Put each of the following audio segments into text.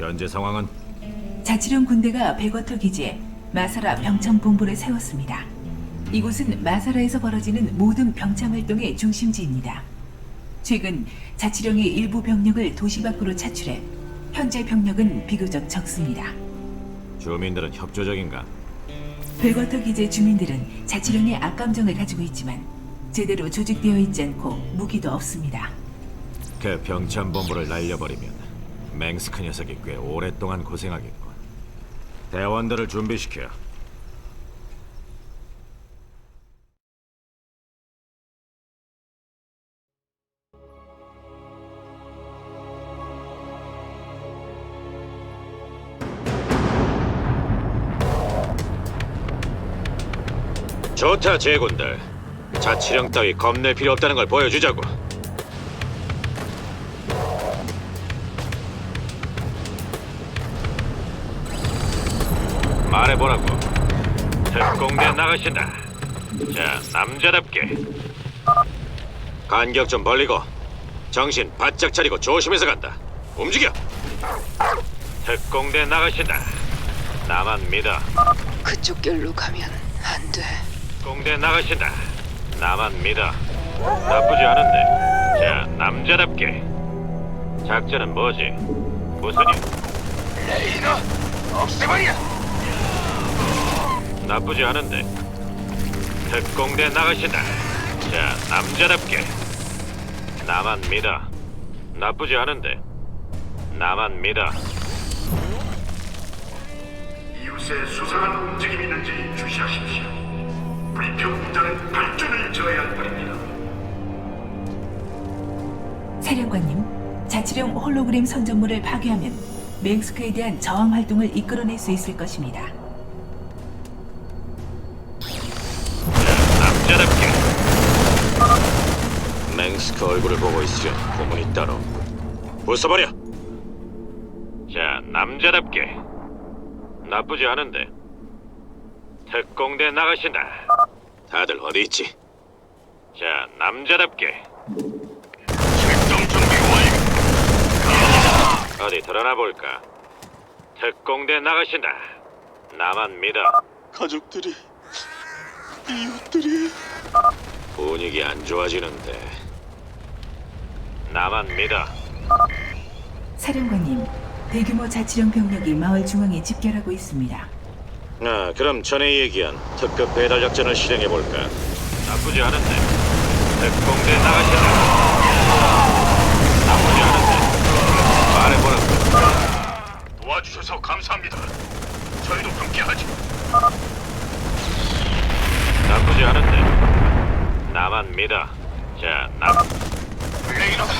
현재 상황은 자치령 군대가 백워터 기지에 마사라 병참 본부를 세웠습니다. 이곳은 마사라에서 벌어지는 모든 병참 활동의 중심지입니다. 최근 자치령이 일부 병력을 도시 밖으로 차출해 현재 병력은 비교적 적습니다. 주민들은 협조적인가? 백워터 기지의 주민들은 자치령의 악감정을 가지고 있지만 제대로 조직되어 있지 않고 무기도 없습니다. 그 병참 본부를 날려버리면 맹스크 녀석이 꽤 오랫동안 고생하겠군. 대원들을 준비시켜. 좋다, 제군들. 자치령 따위 겁낼 필요 없다는 걸 보여주자고. 말해보라고. 특공대 나가신다. 자, 남자답게. 간격 좀 벌리고 정신 바짝 차리고 조심해서 간다. 움직여. 특공대 나가신다. 나만 믿어. 그쪽 길로 가면 안 돼. 특공대 나가신다. 나만 믿어. 나쁘지 않은데. 자, 남자답게. 작전은 뭐지? 무슨 일? 레이너 없애버려 나쁘지 않은데. 특공대 나가신다. 자, 남자답게. 나만 믿어. 나쁘지 않은데. 나만 믿어. 이웃에 수상한 움직임이 있는지 주시하십시오 불평 운전은 발전을 저해할 뿐입니다 사령관님, 자치령 홀로그램 선전물을 파괴하면 맹스크에 대한 저항 활동을 이끌어낼 수 있을 것입니다. 남자답게. 맹스크 얼굴을 보고 있으려 고문이 따로. 부숴버려. 자, 남자답게. 나쁘지 않은데. 특공대 나가신다. 다들 어디 있지? 자, 남자답게. 출동 준비 완료 어디 드러나 볼까? 특공대 나가신다. 나만 믿어. 가족들이 이웃들이 분위기 안 좋아지는데. 나만 믿어. 사령관님, 대규모 자치령 병력이 마을 중앙에 집결하고 있습니다. 아, 그럼 전에 얘기한 특급 배달 작전을 실행해 볼까? 나쁘지 않은데. 특공대 나가신다. 나쁘지 않은데. 말해보라. 도와주셔서 감사합니다 저희도 함께 하죠 않은데. 나만 믿어. 자, 나 레이너다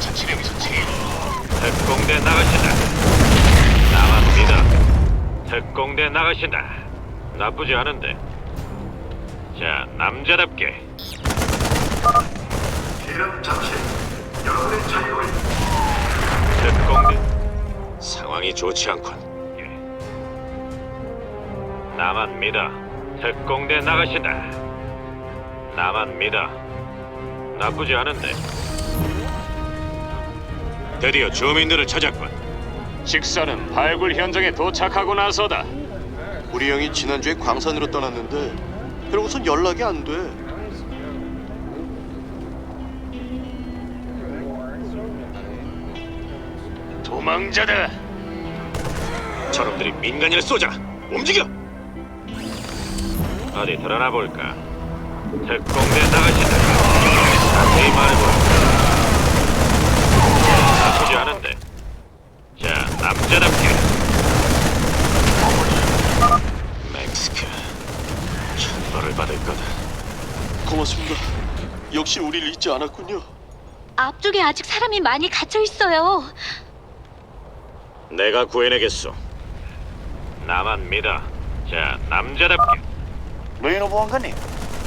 자치령에서 제일 특공대 나가신다. 나만 믿어. 특공대 나가신다. 나쁘지 않은데. 자, 남자답게. 대란 자치 여러분의 자유를 특공대 상황이 좋지 않군. 예. 나만 믿어. 특공대 나가신다. 나만 믿어. 나쁘지 않은데. 드디어 주민들을 찾았군. 식사는 발굴 현장에 도착하고 나서다. 우리 형이 지난주에 광산으로 떠났는데 그러고선 연락이 안 돼. 도망자다 저놈들이 민간인을 쏘자. 움직여. 어디 드러나 볼까. 특공대 나가신다. 자세히 말해보라. 나쁘지 않은데. 자, 남자답게. 맹스크. 천벌을 받을 거다. 고맙습니다. 역시 우리를 잊지 않았군요. 앞쪽에 아직 사람이 많이 갇혀 있어요. 내가 구해내겠소. 나만 믿어. 자, 남자답게. 레이너 보안관님,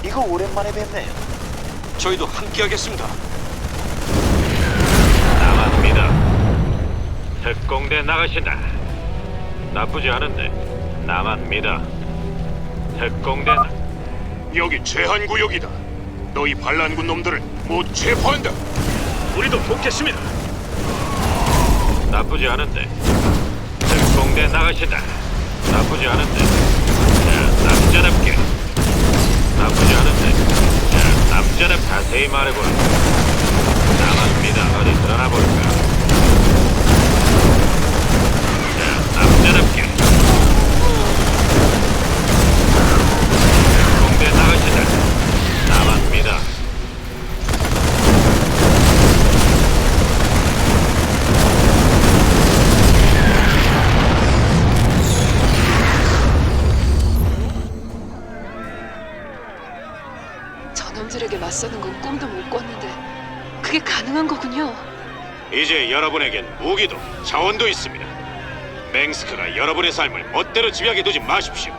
이거 오랜만에 뵙네요. 저희도 함께 하겠습니다. 나만 믿어. 특공대 나가신다. 나쁘지 않은데. 나만 믿어. 특공대 나... 여기 제한 구역이다 너희 반란군 놈들을 못 체포한다 우리도 돕겠습니다 나쁘지 않은데. 특공대 나가신다. 나쁘지 않은데. 자, 남자답게. 나쁘지 않은데. 자, 남자답 자세히 말해보라. 나갑니다. 어디 드러나 볼 놈들에게 맞서는 건 꿈도 못 꿨는데 그게 가능한 거군요. 이제 여러분에겐 무기도 자원도 있습니다. 맹스크가 여러분의 삶을 멋대로 지배하게 두지 마십시오.